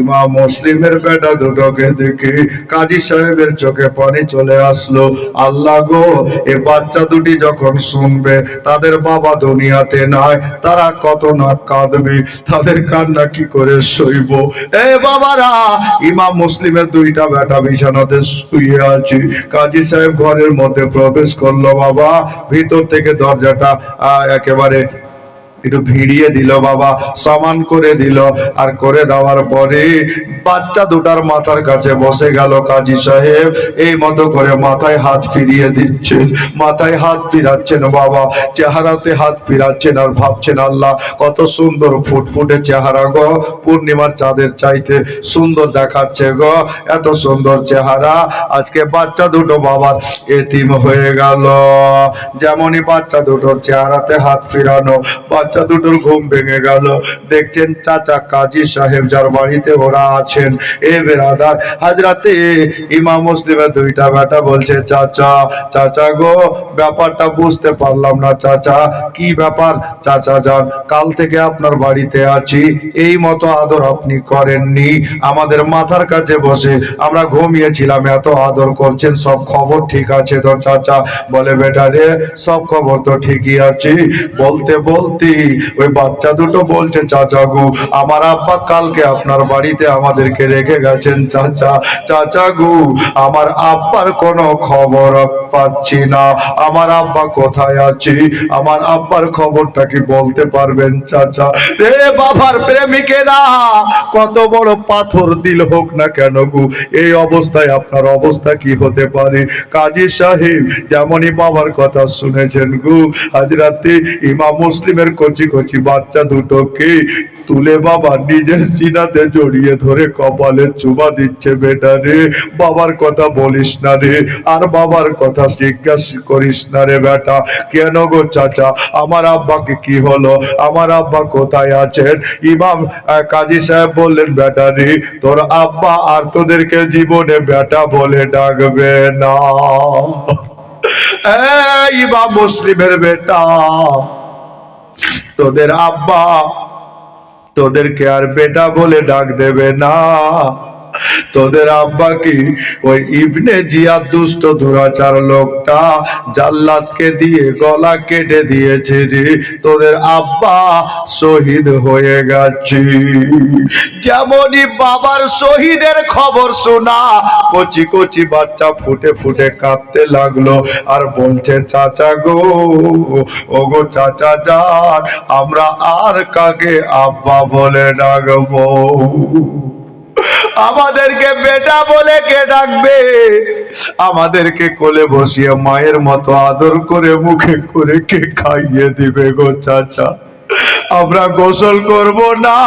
ইমাম মুসলিমের বেটা দুটোকে দেখে কাজী সাহেবের চোখে পানি চলে আসলো। আল্লাহ গো, এ বাচ্চা দুটি যখন শুনবে, তাদের বাবা দুনিয়াতে নাই, তারা কত না কাঁদবে, তাদের কান্না কি করে সইব? এ বাবারা, ইমাম মুসলিমের দুইটা বেটা বিছানাতে শুয়ে আছে। কাজী সাহেব ঘরের মধ্যে প্রবেশ করল, বাবা, ভিতর থেকে দরজাটা একেবারে একটু ভিড়িয়ে দিল বাবা, সমান করে দিল। আর করে দেওয়ার পরে বাচ্চা দুটার মাথার কাছে বসে গেল কাজী সাহেব। এই মতো করে মাথায় হাত ফিরিয়ে দিচ্ছেন মাথায় হাত ফিরাচ্ছেন বাবা, চেহারাতে হাত ফিরাচ্ছেন আর ভাবছেন, আল্লাহ, কত সুন্দর ফুটফুটে চেহারা গো, পূর্ণিমার চাঁদের চাইতে সুন্দর দেখাচ্ছে গো, এত সুন্দর চেহারা। আজকে বাচ্চা দুটো বাবার এতিম হয়ে গেল। যেমনই বাচ্চা দুটোর চেহারাতে হাত ফিরানো বাচ্চা দুটোর ঘুম ভেঙে গেল। দেখছেন চাচা কাজী সাহেব যার বাড়িতে ওরা আছেন। এ বেরাদার, হাজরাতে ইমাম মুসলিমের দুইটা বেটা বলছে, চাচা চাচা গো, ব্যাপারটা বুঝতে পারলাম না চাচা। কি ব্যাপার? চাচা যান, কাল থেকে আপনার বাড়িতে আছি। এই মতো আদর আপনি করেননি। আমাদের মাথার কাছে বসে আমরা ঘুমিয়েছিলাম, এত আদর করছেন, সব খবর ঠিক আছে তো চাচা? বলে, বেটা রে, সব খবর তো ঠিকই আছে। বলতে বলতে ওই বাচ্চা দুটো বলছে, চাচা গো, আমার আব্বা কালকে আপনার বাড়িতে আমাদেরকে রেখে গেছেন, চাচা। চাচা গো, আমার আব্বার কোনো খবর পাচ্ছি না। আমার আব্বা কোথায় আছে? আমার আব্বার খবরটা কি বলতে পারবেন, চাচা? রে বাবার প্রেমিকেরা, কত বড় পাথর দিল হোক না কেন গো, এই অবস্থায় আপনার অবস্থা কি হতে পারে? কাজী সাহেব যেমনই বাবার কথা শুনেছেন গো আজ রাতে ইমাম মুসলিমের কচি কচি বাচ্চা দুটোকে তুলে বাবা নিজের সিনাতে জড়িয়ে ধরে কপালে চুমা দিচ্ছে বেটা রে। বাবার কথা বলিস না রে, আর বাবার কথা জিজ্ঞাসা করিস না রে বেটা। কেন গো চাচা, আমার আব্বাকে কি হলো? আমার আব্বা কোথায় আছেন? ইমাম কাজী সাহেব বললেন, বেটা রে, তোর আব্বা আর তোদেরকে জীবনে বেটা বলে ডাকবে না। এই ইমাম মুসলিমের বেটা। তোদের আব্বা তোদেরকে আর বেটা বলে ডাক দেবে না। তোদের আব্বা কি? ওই ইবনে জিয়াদ দুষ্ট দুরাচার লোকটা জাল্লাদকে দিয়ে গলা কেটে দিয়েছে রে। তোদের আব্বা শহীদ হয়ে গেছে। যেমনই বাবার শহীদের খবর শোনা, কচি কচি বাচ্চা ফুটে ফুটে কাঁদতে লাগল। আর বলছে, চাচা গো ও গো চাচা যান, আমরা আর কাকে আব্বা বলে ডাকবো? আমাদেরকে বেটা বলে কে ডাকবে? আমাদেরকে কোলে বসিয়ে মায়ের মতো আদর করে, মুখে করে কে খাইয়ে দিবে গো চাচা? আমরা গোসল করব না।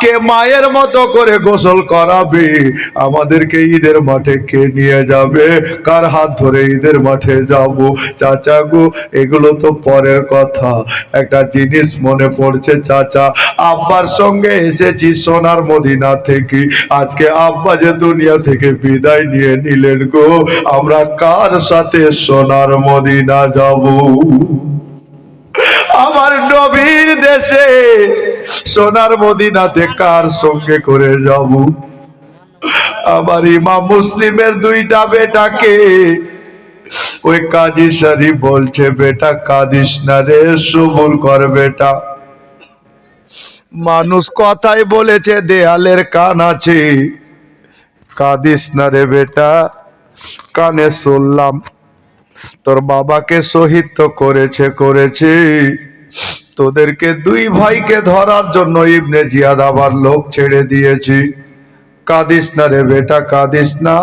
কে মায়ের মতো করে গোসল করাবে? আমাদেরকে ঈদের মাঠে কে নিয়ে যাবে? কার হাত ধরে ঈদের মাঠে যাব? চাচা গো, এগুলো তো পরের কথা। একটা জিনিস মনে পড়ছে চাচা, আব্বার সঙ্গে এসেছি সোনার মদিনা থেকে। আজকে আব্বা যে দুনিয়া থেকে বিদায় নিয়ে নিলেন গো, আমরা কার সাথে সোনার মদিনা যাব? আমার নবীর দেশে, সোনার মদিনাতে কার সঙ্গে করে যাব? আমার ইমা মুসলিমের দুইটা বেটাকে, ওই কাজী সারি বলছে, বেটা, কাঁদিস না রে, সবুর কর বেটা। মানুষ কথাই বলেছে, দেয়ালের কান আছে। কাঁদিস না রে বেটা। কানে শুনলাম তোর বাবাকে শহীদ তো করেছে, করেছি। তোদেরকে দুই ভাইকে ধরার জন্য ইবনে জিয়াদ আবার লোক ছেড়ে দিয়েছি। কাঁদিস না রে বেটা, কাঁদিস না।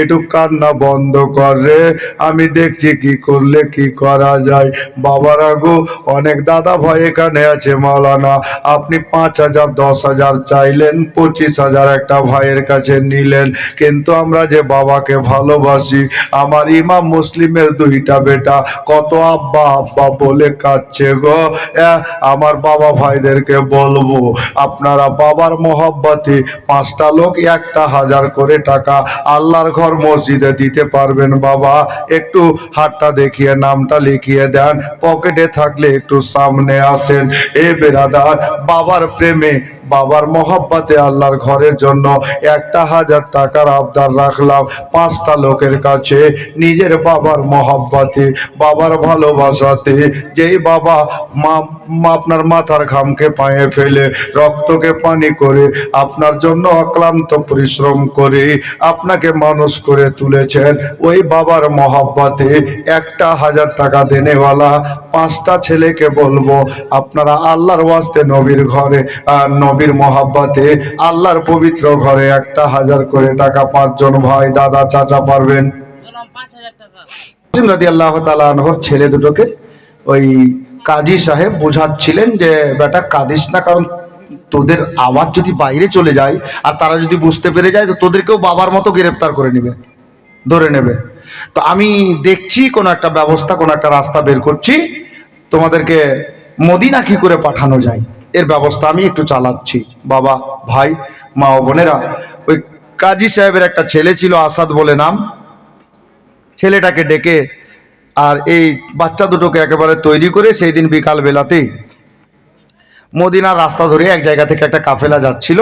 একটু কান্না বন্ধ কর রে। আমি দেখছি কি করলে কি করা যায়। বাবারা গো, অনেক দাদা ভাই এখানে আছে মাওলানা। আপনি পাঁচ হাজার, দশ হাজার চাইলেন, পঁচিশ হাজার একটা ভাইয়ের কাছে নিলেন। কিন্তু আমরা যে বাবাকে ভালোবাসি, আমার ইমাম মুসলিমের দুইটা বেটা কত আব্বা আব্বা বলে কাচ্ছে গো। আমার বাবা ভাইদেরকে বলব, আপনারা বাবার মোহব্বতে পাঁচটা লোক একটা হাজার করে টাকা আল্লাহর ঘর মসজিদে দিতে পারবেন বাবা। একটু হাতটা দেখিয়ে, নামটা লিখিয়ে দেন। পকেটে থাকলে একটু সামনে আসেন। এ বেরাদার, বাবার প্রেমে বাবার মহাব্বাতে আল্লাহর ঘরের জন্য একটা হাজার টাকার আবদার রাখলাম পাঁচটা লোকের কাছে। নিজের বাবার মহাব্বাতে, বাবার ভালোবাসাতে, যেই বাবা মা, আপনার মাথার ঘামকে পায়ে ফেলে, রক্তকে পানি করে, আপনার জন্য অক্লান্ত পরিশ্রম করে, আপনাকে মানুষ করে তুলেছেন, ওই বাবার মহাব্বাতে একটা হাজার টাকা দেনেওয়ালা পাঁচটা ছেলেকে বলব আপনারা আল্লাহর ওয়াস্তে নবীর ঘরে নবীর মহাব্বাতে আল্লাহর পবিত্র ঘরে একটা হাজার করে টাকা পাঁচজন ভাই দাদা চাচা পারবেন। টাকা। আল্লাহ তালাহর ছেলে দুটোকে ওই কাজী সাহেব বোঝাচ্ছিলেন যে বেটা কাঁদিস না কারণ তোদের আওয়াজ যদি বাইরে চলে যায় আর তারা যদি বুঝতে পেরে যায় তো তোদেরকেও বাবার মতো গ্রেপ্তার করে নেবে। ধরে নেবে। তো আমি দেখছি কোনো একটা ব্যবস্থা, কোনো একটা রাস্তা বের করছি। তোমাদেরকে মদিনা কি করে পাঠানো যায়? এর ব্যবস্থা আমি একটু চালাচ্ছি। বাবা, ভাই, মা ও বোনেরা, ওই কাজী সাহেবের একটা ছেলে ছিল আসাদ বলে নাম। ছেলেটাকে ডেকে আর এই বাচ্চা দুটোকে একেবারে তৈরি করে সেই দিন বিকাল বেলাতেই মদিনার রাস্তা ধরে এক জায়গা থেকে একটা কাফেলা যাচ্ছিল।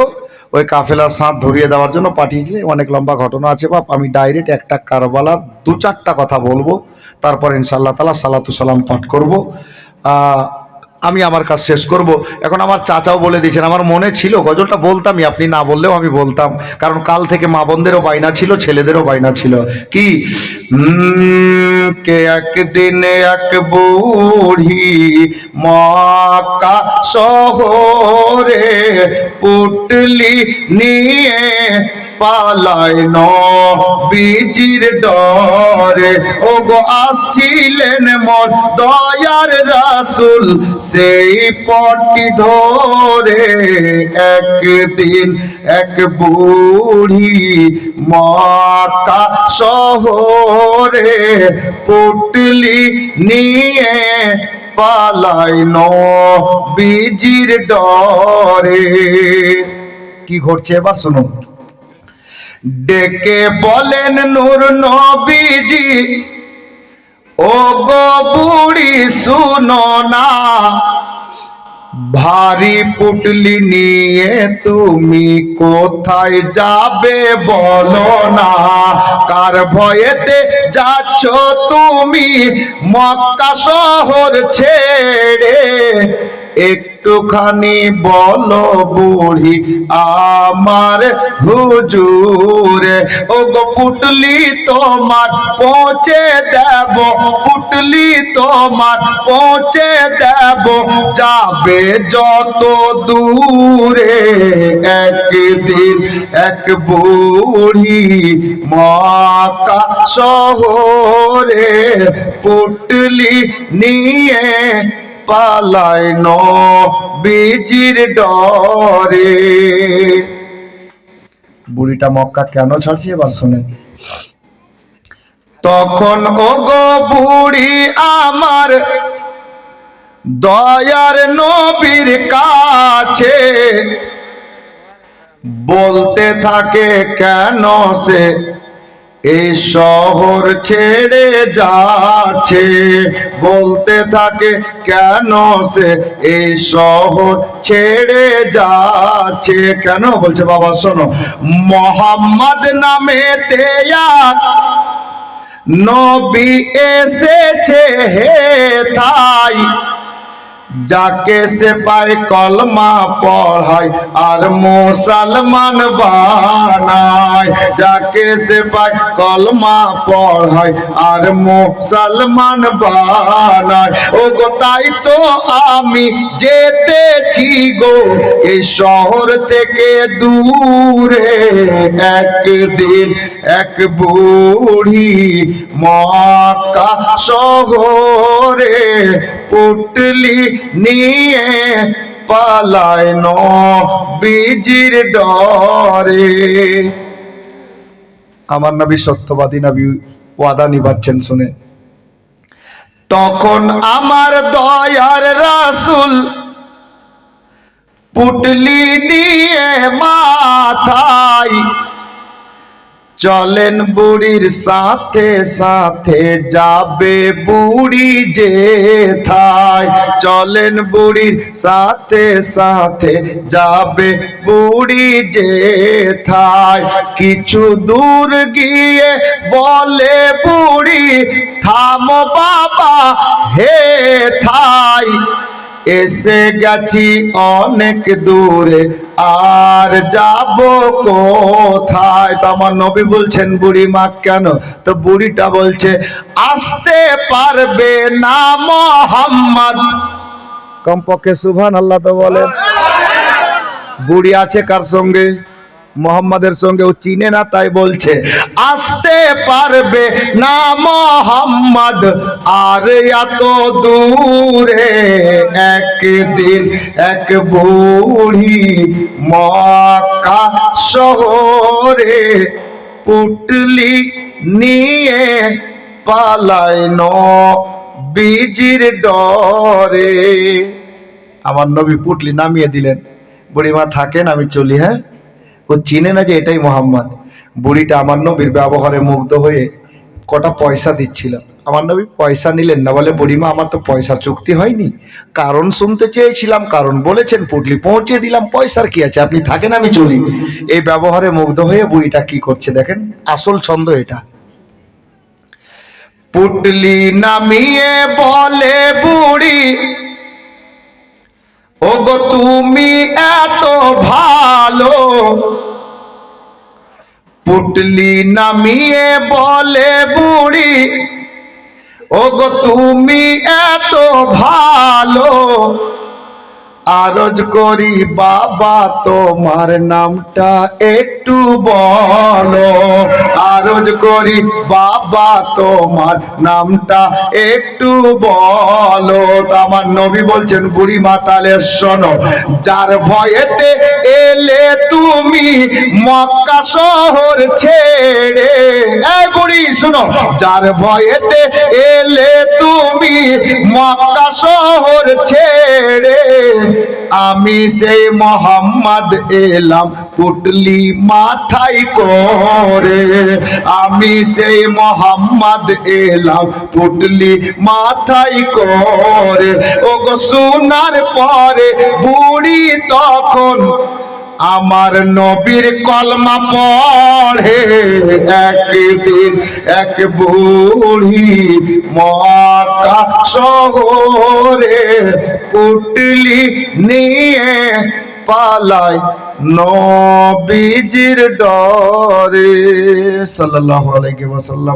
ওই কাফেলার সাঁত ধরিয়ে দেওয়ার জন্য পাঠিয়েছিলে। অনেক লম্বা ঘটনা আছে বাপ। আমি ডাইরেক্ট একটা কারবালার দু চারটা কথা বলব। তারপর ইনশাল্লাহ তালা সালাতু সালাম পাঠ করব। আমি আমার কাজ শেষ করব। এখন আমার চাচাও বলে দিয়েছেন, আমার মনে ছিল, গজলটা বলতামই, আপনি না বললেও আমি বলতাম। কারণ কাল থেকে মা বোনদেরও বাইনা ছিল, ছেলেদেরও বাইনা ছিল। কি? কে একদিন এক বুড়ি মক্কা শহরে পুটলি নিয়ে পালায় ন বীজির ডরে। ও গো আসছিলেন মন দয়ার রাসুল, সেই পটি ধরে একদিন এক বুড়ি মাকা শহরে পুটলি নিয়ে পালায় ন বীজির ডরে। কি ঘটছে এবার শুনুন। ডেকে বলেন নূর নবীজি ও গো বুড়ি শুনো না, ভারী পুটলি নিয়ে তুমি কোথায় যাবে বলো না, কার ভয়েতে যাচ্ছ তুমি মক্কা শহর ছেড়ে? একটুখানি বল বুড়ি, আমার হুজুরে। ও গো পুটলি তোমার পৌঁছে দেব, পুটলি তোমার পৌঁছে দেব, যাবে যত দূরে। একদিন এক বুড়ি মাকা শহরে পুটলি নিয়ে পালায় ন বীজির ডরে। বুড়িটা মক্কা কেন ছাড়ছে এবার শুনে তখন ও গো বুড়ি আমার দয়ার নবীর কাছে বলতে থাকে, কেন সে এই শহর ছেড়ে যাচ্ছে। বলতে থাকে, কেন সে এই শহর ছেড়ে যাচ্ছে? কেন বলছে বাবা, শোনো। মোহাম্মদ নামে তেয়ার নবী এসেছে হে থাই যাকে সে পায় কলমা পড়ায় আর মুসলমান বানায়। যাকে সে পায় কলমা পড়ায় আর মুসলমান বানায়। ও গো তাই তো আমি যেতেছি গো এই শহর থেকে দূরে। একদিন এক বুড়ি মক্কা শহরে পুটলি নিয়ে পালায় ন বীজির ডরে। আমার নবী সত্যবাদী নবী ওয়াদা নিভাচ্ছেন শুনে। তখন আমার দয়ার রাসুল পুটলি নিয়ে মাথায় চলেন বুড়ির সাথে সাথে যাবে বুড়ি যে থায়। চলেন বুড়ির সাথে সাথে যাবে বুড়ি যে থায়। কিছু দূর গিয়ে বলে বুড়ি, থাম বাবা, হে থাই। এসে গেছি অনেক দূরে। আর যাব কোথায়? তো আমার নবী বলছেন, বুড়ি মা, কেন? তো বুড়িটা বলছে, আসতে পারবে না মোহাম্মদ। কমপক্ষে সুভান আল্লাহ তো বলেন। বুড়ি আছে কার সঙ্গে? মোহাম্মদের সঙ্গে ও চিনে না, তাই বলছে, আসতে পারবে না মোহাম্মদ, আর এত দূরে একদিন এক বুড়ি মক্কা শহরে পুটলি নিয়ে পালায় ন বীজির ডরে। আমার নবী পুটলি নামিয়ে দিলেন। বুড়িমা থাকেন, আমি চলি হ্যাঁ? ও চিনে না যে এটাই মোহাম্মদ। বুড়িটা আমার নবীর ব্যবহারে মুগ্ধ হয়ে কটা পয়সা দিচ্ছিল। আমার নবী পয়সা নিলেন না, বলে, বুড়িমা, আমার তো পয়সা চুক্তি হয়নি। কারণ শুনতে চেয়েছিলাম, কারণ বলেছেন, পুটলি পৌঁছে দিলাম, পয়সার কি আছে? আপনি থাকেন, আমি চলি। এই ব্যবহারে মুগ্ধ হয়ে বুড়িটা কি করছে দেখেন? আসল ছন্দ এটা। পুটলি নামিয়ে বলে, বুড়ি ওগো তুমি এত ভালো। পুটলি নামিয়ে বলে বুড়ি ওগো তুমি এত ভালো। আরজ করি, বাবা, তোমার নামটা একটু বলো। আরজ করি, বাবা, তোমার নামটা একটু বলো। আমার নবী বলছেন, বুড়ি মাতালে শোনো, যার ভয়েতে এলে তুমি মক্কা শহর ছেড়ে শোনো, যার ভয়েতে এলে তুমি মক্কা শহর ছেড়ে, আমি সেই মোহাম্মদ এলাম পুটলি মাথায় করে। আমি সেই মোহাম্মদ এলাম পুটলি মাথায় করে। ও গো শোনার পরে বুড়ি তখন আমার নবীর কলমা পড়ে একদিন এক বুড়ি মক্কা শহরে পুটলি নিয়ে পালায় নবীজির ডরে। সাল্লাল্লাহু আলাইহি ওয়াসাল্লাম।